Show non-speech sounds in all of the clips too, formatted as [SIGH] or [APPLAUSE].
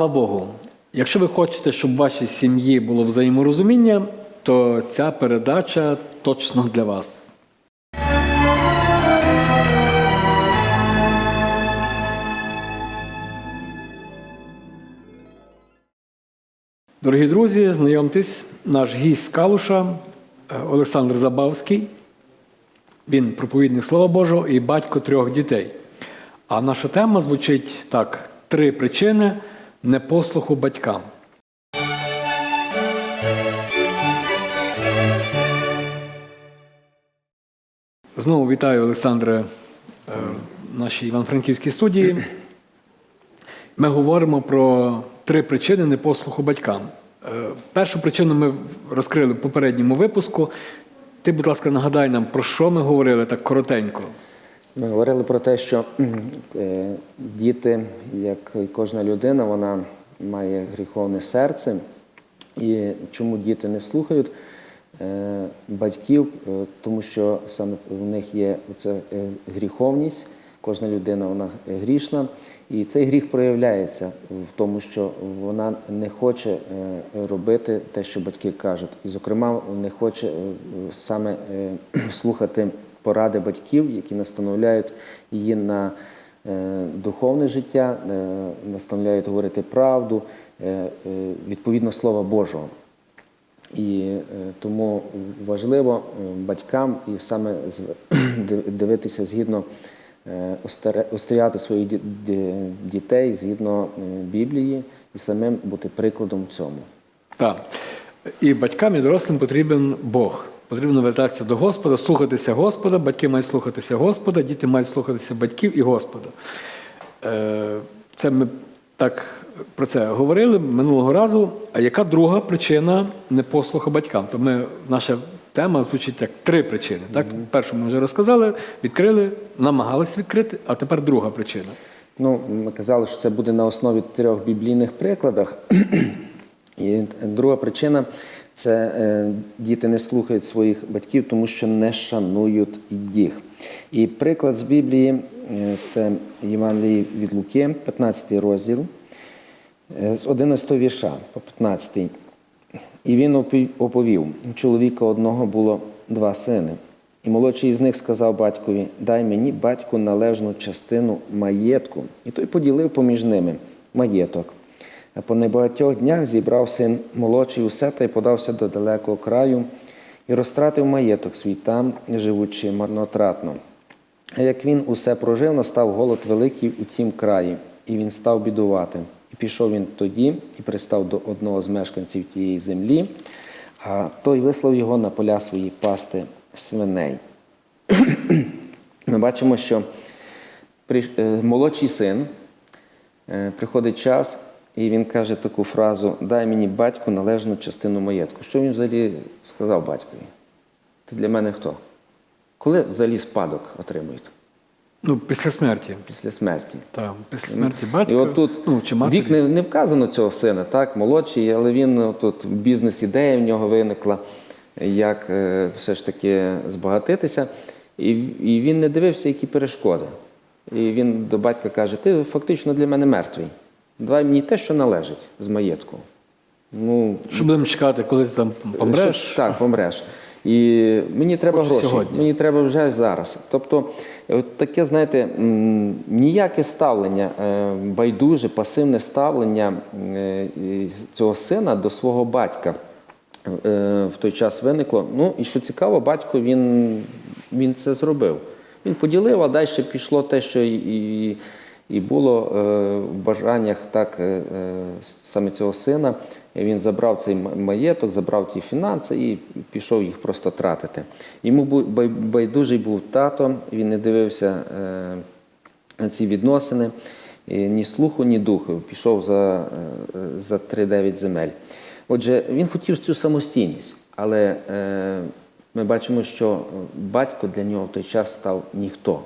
Слава Богу! Якщо ви хочете, щоб в вашій сім'ї було взаєморозуміння, то ця передача точно для вас. Дорогі друзі, знайомтесь, наш гість з Калуша е, Олександр Забавський. Він проповідник Слова Божого і батько трьох дітей. А наша тема звучить так: три причини непослуху батькам. Знову вітаю Олександре е, в нашій Івано-Франківській студії. Ми говоримо про три причини непослуху батькам. Е, Першу причину ми розкрили в попередньому випуску. Ти, будь ласка, нагадай нам, про що ми говорили так коротенько. Ми говорили про те, що е, діти, як і кожна людина, вона має гріховне серце. І чому діти не слухають е, батьків, Е, тому що саме в них є оця гріховність, кожна людина вона грішна. І цей гріх проявляється в тому, що вона не хоче робити те, що батьки кажуть. І, зокрема, не хоче саме [CLEARS THROAT] слухати поради батьків, які настановляють її на е, духовне життя, е, настановляють говорити правду е, відповідно Слова Божого. І тому важливо батькам і саме [CLEARS THROAT] дивитися згідно е, своїх ді- ді- дітей згідно Біблії і самим бути прикладом в цьому. Так. І батькам і дорослим потрібен Бог. Потрібно вертатися до Господа, слухатися Господа, батьки мають слухатися Господа, діти мають слухатися батьків і Господа. Е, Це ми так про це говорили минулого разу. А яка друга причина непослуху батькам? То ми, наша тема звучить як три причини. Так? Першу ми вже розказали, відкрили, намагались відкрити, а тепер друга причина. Ну, ми казали, що це буде на основі трьох біблійних прикладах. [CLEARS THROAT] І друга причина це е, діти не слухають своїх батьків, тому що не шанують їх. І приклад з Біблії е, це Євангелії від Луки, 15 розділ, е, з 11 вірша по 15. І він оповів: у чоловіка одного було два сини. І молодший із них сказав батькові: Дай мені батьку належну частину маєтку. І той поділив поміж ними маєток. По небагатьох днях зібрав син молодший усе та й подався до далекого краю і розтратив маєток свій там, живучи марнотратно. А як він усе прожив, настав голод великий у тім краї, і він став бідувати. І пішов він тоді і пристав до одного з мешканців тієї землі, а той вислав його на поля свої пасти свиней. Ми бачимо, що е, молодший син е, приходить час, і він каже таку фразу: Дай мені батьку належну частину маєтку. Що він взагалі сказав батькові? Ти для мене хто? Коли взагалі спадок отримують? Ну, після смерті. Після смерті. Так, після смерті батька. І от тут ну, чи матері. вік не, не вказано цього сина, так, молодший, але він тут бізнес-ідея в нього виникла, як е, все ж таки збагатитися. І, і він не дивився, які перешкоди. І він до батька каже: ти фактично для мене мертвий. Давай мені те, що належить з маєтку. Ну, Що будемо чекати, коли ти там помреш? що- так, помреш. І мені треба Хочу гроші. сьогодні. Мені треба вже зараз. Тобто, от таке, знаєте, ніяке ставлення, е, байдуже, пасивне ставлення е, цього сина до свого батька е, в той час виникло. Ну і що цікаво, батько він, він це зробив. Він поділив, а далі пішло те, що і, і, було е, в бажаннях так, е, е, саме цього сина. Він забрав цей маєток, забрав ті фінанси і пішов їх просто тратити. Йому байдужий був тато, він не дивився на ці відносини, ні слуху, ні духу. Пішов за, за 3-9 земель. Отже, він хотів цю самостійність, але ми бачимо, що батько для нього в той час став ніхто.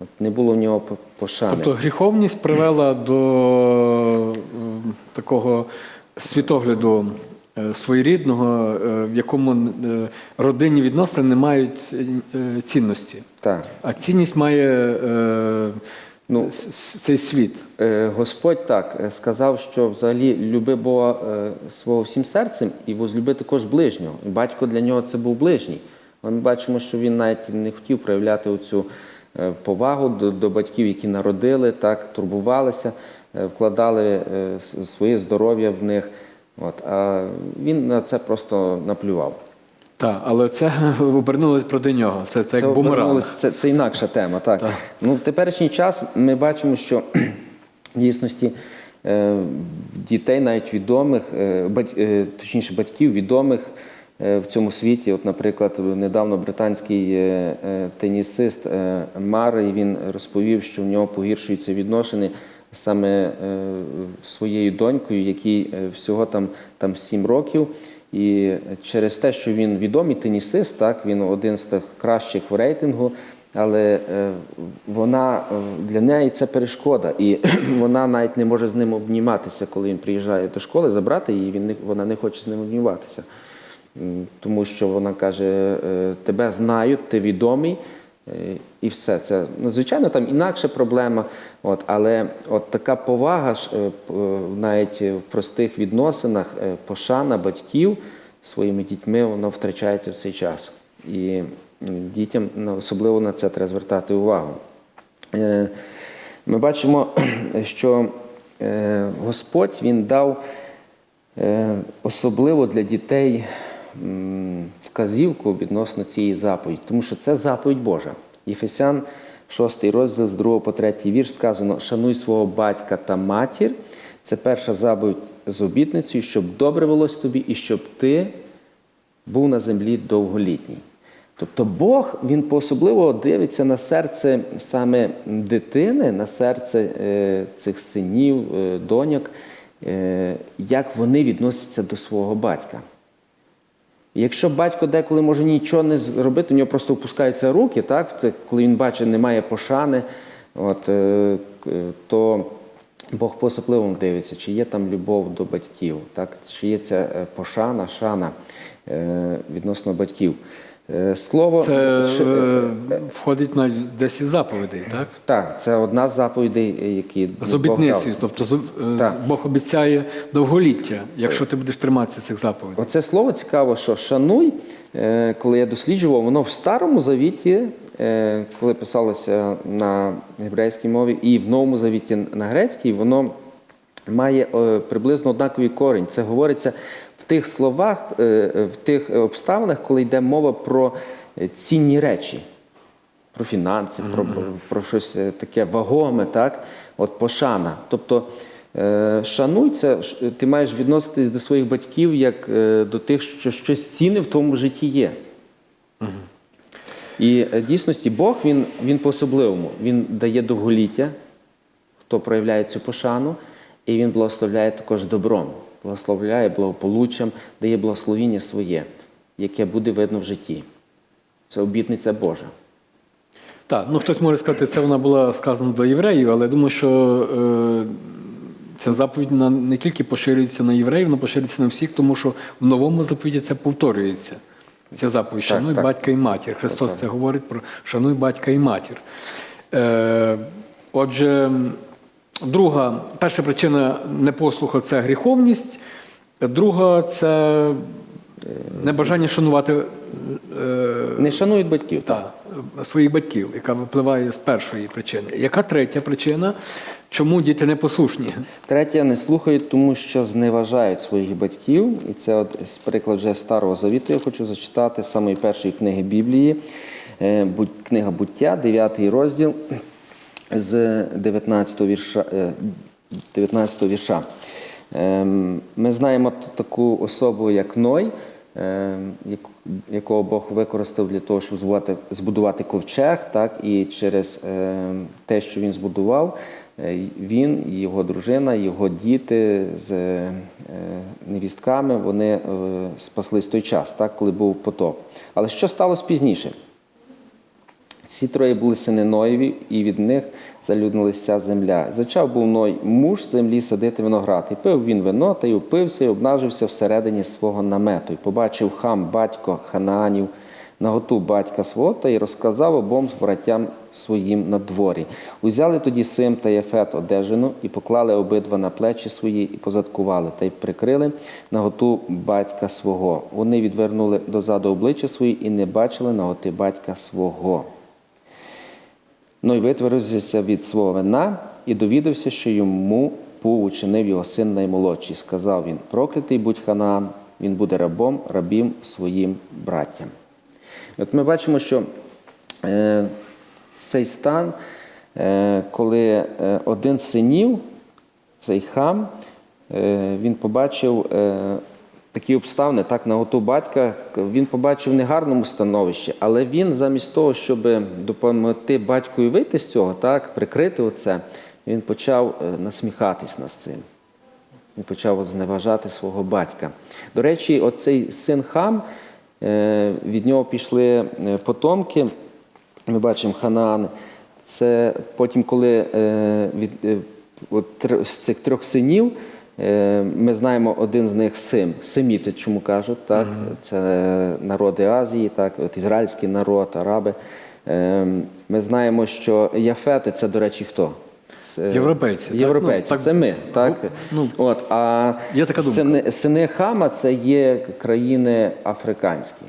От не було в нього пошани. Тобто гріховність привела до е, такого світогляду е, своєрідного, е, в якому родинні відносини не мають цінності. Так. А цінність має Ну, цей світ. Господь так сказав, що взагалі люби Бога свого всім серцем і возлюби також ближнього. Батько для нього це був ближній. Ми бачимо, що він навіть не хотів проявляти оцю повагу до, до батьків, які народили, так, турбувалися, е, вкладали е, своє здоров'я в них. От, а він на це просто наплював. Так, але це [LAUGHS] обернулось проти нього. Це, це, як бумеранг. це, це інакша тема. Так. Так. Ну, в теперішній час ми бачимо, що в дійсності е, дітей, навіть відомих, е, е, точніше батьків відомих е, в цьому світі. От, наприклад, недавно британський е, е, тенісист е, Марей він розповів, що в нього погіршуються відносини саме е, своєю донькою, якій е, всього там, там 7 років. І через те, що він відомий тенісист, так він один з тих кращих в рейтингу, але е, вона е, для неї це перешкода, і [CLEARS THROAT] вона навіть не може з ним обніматися, коли він приїжджає до школи, забрати її. Він не вона не хоче з ним обніматися, тому що вона каже: е, тебе знають, ти відомий. Е, І все це ну, звичайно там інакша проблема, от але от така повага ж е, навіть в простих відносинах, пошана батьків своїми дітьми, воно втрачається в цей час. І дітям ну, особливо на це треба звертати увагу. Ми бачимо, [CLEARS THROAT] що Господь Він дав особливо для дітей вказівку відносно цієї заповіді, тому що це заповідь Божа. Єфесян, 6 розділ з 2 по 3 вірш сказано: Шануй свого батька та матір. Це перша заповідь з обітницею, щоб добре велось тобі і щоб ти був на землі довголітній. Тобто Бог він по-особливо дивиться на серце саме дитини, на серце е, цих синів, е, доньок, е, як вони відносяться до свого батька. Якщо батько деколи може нічого не зробити, у нього просто опускаються руки, так? Коли він бачить, немає пошани, от, е, то Бог по-особливому дивиться, чи є там любов до батьків, так? чи є ця е, пошана, шана е, відносно батьків. Е, Слово Це е, входить десь із заповідей, так? так, це одна з заповідей, е, які З обітницею. Тобто з-. Бог обіцяє довголіття, якщо ти будеш триматися цих заповідей. Оце слово цікаво, що шануй, коли я досліджував, воно в старому завіті, коли писалося на єврейській мові, і в новому завіті на грецькій, воно має приблизно однаковий корінь. Це говориться тих словах, е, в тих обставинах, коли йде мова про е, цінні речі. Про фінанси, про, про щось е, таке вагоме, так? От пошана. Тобто шануй це, ти маєш відноситись до своїх батьків як до тих, що щось цінне в твоєму житті є. І е, дійсності Бог він, він по-особливому. Він дає довголіття, хто проявляє цю пошану, і він благословляє також добром, благословляє благополуччям, дає благословіння своє, яке буде видно в житті. Це обітниця Божа. Так, ну хтось може сказати, це вона була сказана до євреїв, але я думаю, що е, ця заповідь не тільки поширюється на євреїв, вона поширюється на всіх, тому що в новому заповіді це повторюється. Ця заповідь шануй так. батька і матір. Христос це говорить про шануй батька і матір. Е, отже, друга, перша причина непослуху це гріховність, друга це небажання шанувати. Е, Не шанують батьків. Та, своїх батьків, яка випливає з першої причини. Яка третя причина, чому діти непослушні? Третє, не слухають, тому що зневажають своїх батьків. І це от приклад вже Старого Завіту я хочу зачитати, з самої першої книги Біблії, Е, книга буття, 9 розділ з 19 вірша. е, 19 вірша. Ем, Ми знаємо таку особу, як Ной, ем, якого Бог використав для того, щоб збудувати, збудувати ковчег, так, і через ем, те, що він збудував, е, він, його дружина, його діти з е, невістками, вони е, спаслись той час, так, коли був потоп. Але що сталося пізніше? Всі троє були сини Ноєві, і від них залюднилася земля. Зачав був Ной муж землі садити виноград. І пив він вино, та й упився, і обнажився всередині свого намету. І побачив хам, батько Ханаанів, наготу батька свого та й розказав обом братям своїм на дворі. Узяли тоді Сим та Єфет одежину і поклали обидва на плечі свої і позадкували, та й прикрили наготу батька свого. Вони відвернули дозаду обличчя свої і не бачили наготи батька свого. Ну і витверзився від свого вина і довідався, що йому був учинив його син наймолодший. Сказав він: проклятий будь Ханаан, він буде рабом, рабім своїм браттям. От ми бачимо, що е, цей стан, е, коли е, один з синів, цей хам, е, він побачив е, такі обставини, так, на оту батька, він побачив в негарному становищі, але він замість того, щоб допомогти батькові вийти з цього, так, прикрити оце, він почав е, насміхатись над цим. Він почав зневажати свого батька. До речі, оцей син хам, е, від нього пішли е, потомки. Ми бачимо Ханаан. Це потім, коли е, від е, от з цих трьох синів, е, ми знаємо один з них Сим. Семіти, чому кажуть, так? Це народи Азії, так, от ізраїльський народ, араби. Е, Ми знаємо, що Яфети це, до речі, хто? Це Європейці, так? Європейці, Ну, так, це ми, так? ну, От, а є така думка. Сини, сини Хама це є країни африканські.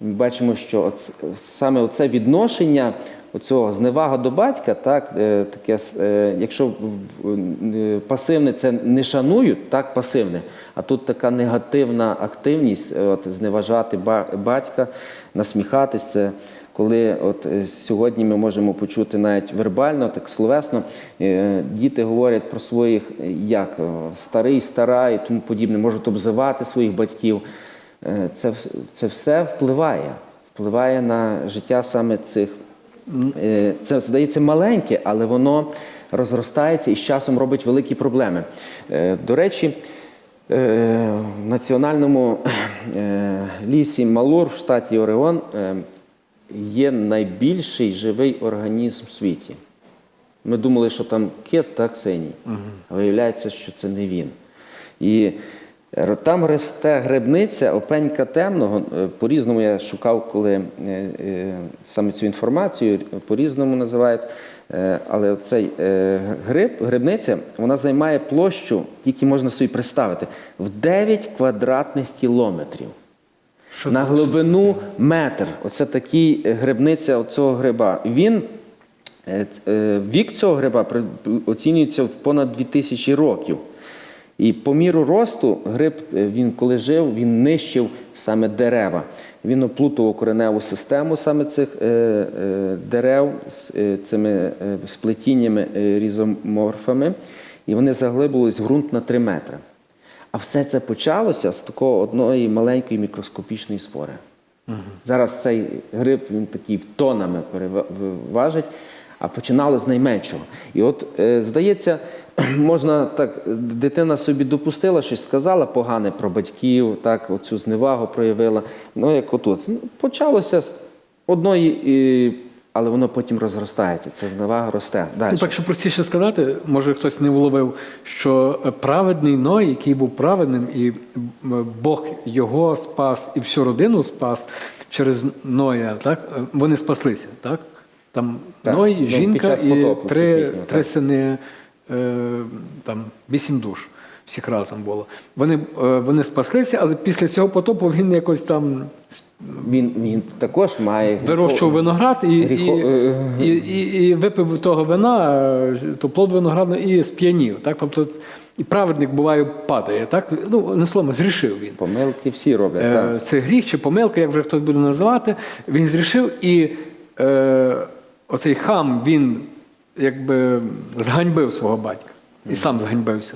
Ми бачимо, що оц, саме оце відношення оцього зневага до батька, так, е, таке, е, якщо е, пасивне це не шанують, так пасивне. А тут така негативна активність, от, зневажати батька, насміхатись. Це коли от сьогодні ми можемо почути навіть вербально, так словесно, діти говорять про своїх як старий, стара і тому подібне, можуть обзивати своїх батьків. Це, це все впливає, впливає на життя саме цих. Е, Це здається маленьке, але воно розростається і з часом робить великі проблеми. Е, До речі, е, в національному лісі Малур в штаті Орегон є найбільший живий організм в світі. Ми думали, що там кит так синій, а виявляється, що це не він. І там росте грибниця опенька темного. Е, По-різному я шукав, коли е, е, саме цю інформацію, по-різному називають. Е, Але цей е, гриб, грибниця, вона займає площу, тільки можна собі представити, в 9 квадратних кілометрів. Що на це? глибину метр. Оце такий е, грибниця цього гриба. Він е, е, вік цього гриба оцінюється в понад 2000 років. І по міру росту гриб, е, він коли жив, він нищив саме дерева. Він оплутував кореневу систему саме цих е, е, дерев з цими сплетіннями різоморфами, і вони заглибились в ґрунт на 3 метри. А все це почалося з такого одної маленької мікроскопічної спори. Зараз цей гриб він такий в тонами переважить, а починало з найменшого. І от, е, здається, [CLEARS THROAT] можна так, дитина собі допустила щось, сказала погане про батьків, так, оцю зневагу проявила. Ну, як отут. Ну, Почалося з одної, і... але воно потім розростається. Ця зневага росте. Далі. Ну, так, щоб простіше сказати, може хтось не вловив, що праведний Ной, який був праведним, і Бог його спас і всю родину спас через Ноя, так? Вони спаслися, так? Там Так, Ной, ну, жінка і три, три сини, е, там, вісім душ. Всіх разом було. Вони, е, вони спаслися, але після цього потопу він якось там Він, він також має вирощував виноград і, і, Гріхо- е, і, і, і випив того вина, е, то плод виноградного і сп'янів. Так? Тобто і праведник буває падає. Так? Ну, не словом, зрішив він. помилки всі роблять. Так. Це гріх чи помилка, як вже хтось буде називати. Він зрішив, і е, оцей хам він якби зганьбив свого батька і сам зганьбився.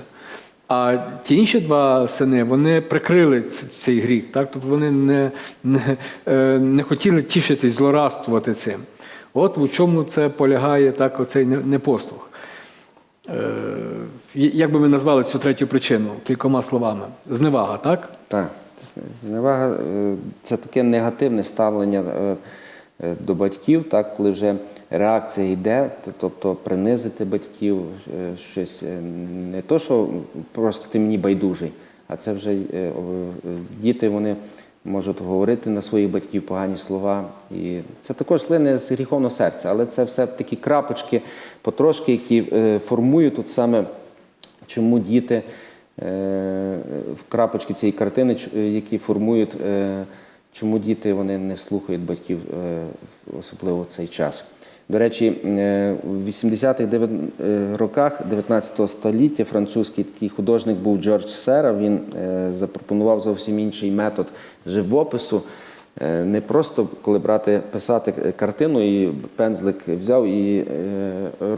А ті інші два сини вони прикрили цей гріх, так? тобто вони не, не, е, не хотіли тішитись, злорадствувати цим. От у чому це полягає так, оцей непослух. Е, як би ми назвали цю третю причину кількома словами? Зневага, так? Так, зневага е, це таке негативне ставлення до батьків, так, коли вже реакція йде, тобто принизити батьків, е, щось е, не то, що просто ти мені байдужий, а це вже е, діти вони можуть говорити на своїх батьків погані слова. І це також лине з гріховного серця, але це все такі крапочки, потрошки, які формують тут саме, чому діти в крапочки цієї картини, які формують, чому діти вони не слухають батьків, особливо в цей час. До речі, е, у 80-х е, роках 19 століття французький такий художник був Джордж Сера. Він е, запропонував зовсім інший метод живопису. Е, Не просто коли брати писати картину, і пензлик взяв і е, е,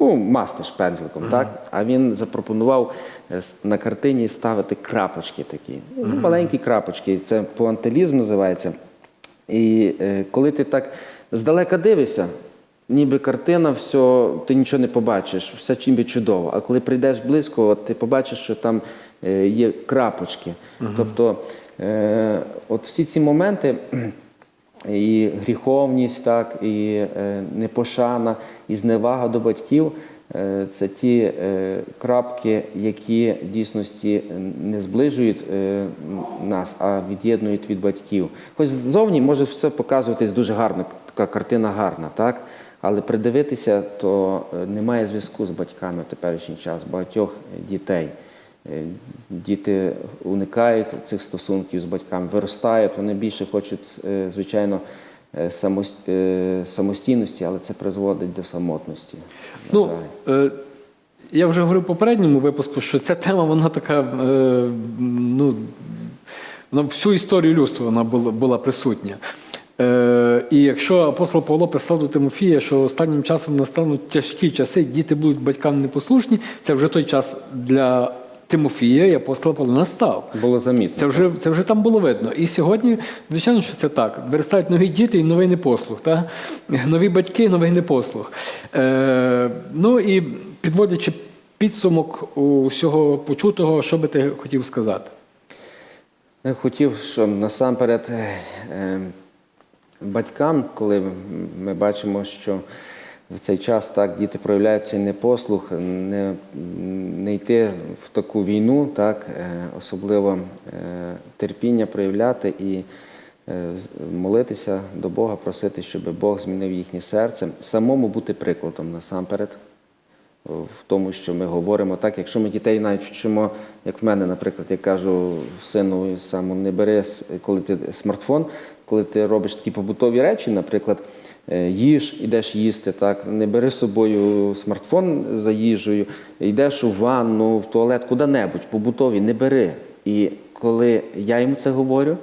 ну, маслиш пензликом, так? А він запропонував е, на картині ставити крапочки такі, ну, маленькі крапочки. Це пуантилізм називається. І е, коли ти так здалека дивишся, ніби картина, все, ти нічого не побачиш, все чимби чудово. А коли прийдеш близько, от ти побачиш, що там е, є крапочки. Тобто, е, от всі ці моменти. І гріховність, так, і е, непошана, і зневага до батьків е, це ті е, крапки, які в дійсності не зближують е, нас, а від'єднують від батьків. Хоч ззовні може все показуватись дуже гарно, така картина гарна, так? Але придивитися, то е, немає зв'язку з батьками в теперішній час багатьох дітей. Е, Діти уникають цих стосунків з батьками, виростають, вони більше хочуть, е, звичайно, самос- самостійності, але це призводить до самотності. Ну, я вже говорив в попередньому випуску, що ця тема, вона така, ну, всю історію людства вона була присутня. Е, і якщо апостол Павло писав до Тимофія, що останнім часом настануть тяжкі часи, діти будуть батькам непослушні, це вже той час для Тимофія і апостола Павла настав. Було замітно. Це вже, це вже там було видно. І сьогодні, звичайно, що це так. Виростають нові діти і новий непослух. Та? Нові батьки, новий непослух. Е, ну і підводячи підсумок усього почутого, що би ти хотів сказати? Я хотів, щоб насамперед е, е, батькам, коли ми бачимо, що в цей час так діти проявляють цей непослух, не, не йти в таку війну, так, е, особливо е, терпіння проявляти і е, молитися до Бога, просити, щоб Бог змінив їхнє серце, самому бути прикладом насамперед в тому, що ми говоримо так. Якщо ми дітей навіть вчимо, як в мене, наприклад, я кажу сину саму, не бери коли ти смартфон, коли ти робиш такі побутові речі, наприклад, е, їж, ідеш їсти, так, не бери з собою смартфон за їжею, йдеш у ванну, в туалет, куди-небудь, побутові, не бери. І коли я йому це говорю,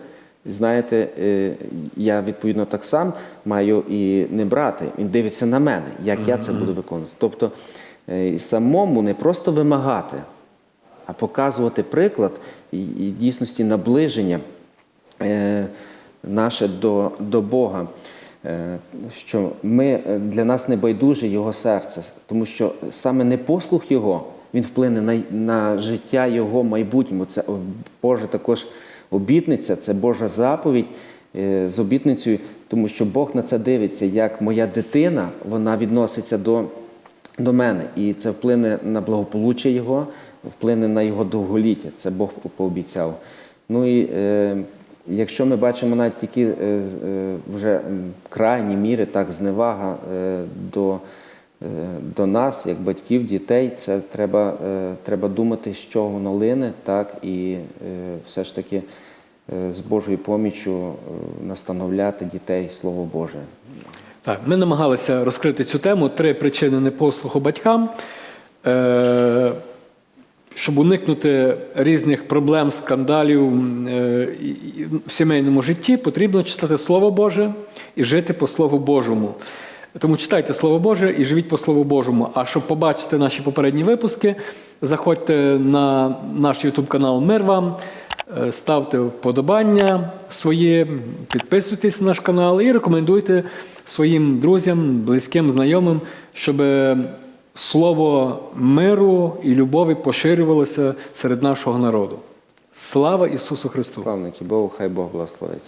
Знаєте, е, я відповідно так сам маю і не брати. Він дивиться на мене, як я це буду виконувати. Тобто е, самому не просто вимагати, а показувати приклад і, і дійсності наближення наше до, до Бога. Е, Що ми е, для нас не байдуже Його серце, тому що саме непослух Його він вплине на, на життя Його майбутньому. Це о, Боже також обітниця, це Божа заповідь е, з обітницею, тому що Бог на це дивиться, як моя дитина вона відноситься до, до мене, і це вплине на благополуччя Його, вплине на його довголіття. Це Бог пообіцяв. Ну і е, якщо ми бачимо навіть такі е, е, вже крайні міри, так, зневага е, до, до нас, як батьків, дітей, це треба, треба думати, з чого воно лине, так, і все ж таки з Божою поміччю настановляти дітей Слово Боже. Так, ми намагалися розкрити цю тему три причини непослуху батькам. Щоб уникнути різних проблем, скандалів е, в сімейному житті, потрібно читати Слово Боже і жити по Слову Божому. Тому читайте Слово Боже і живіть по Слову Божому. А щоб побачити наші попередні випуски, заходьте на наш YouTube канал Мир вам, е, ставте вподобання свої, підписуйтесь на наш канал і рекомендуйте своїм друзям, близьким, знайомим, щоб слово миру і любові поширювалося серед нашого народу. Слава Ісусу Христу! Славники Богу, хай Бог благословить.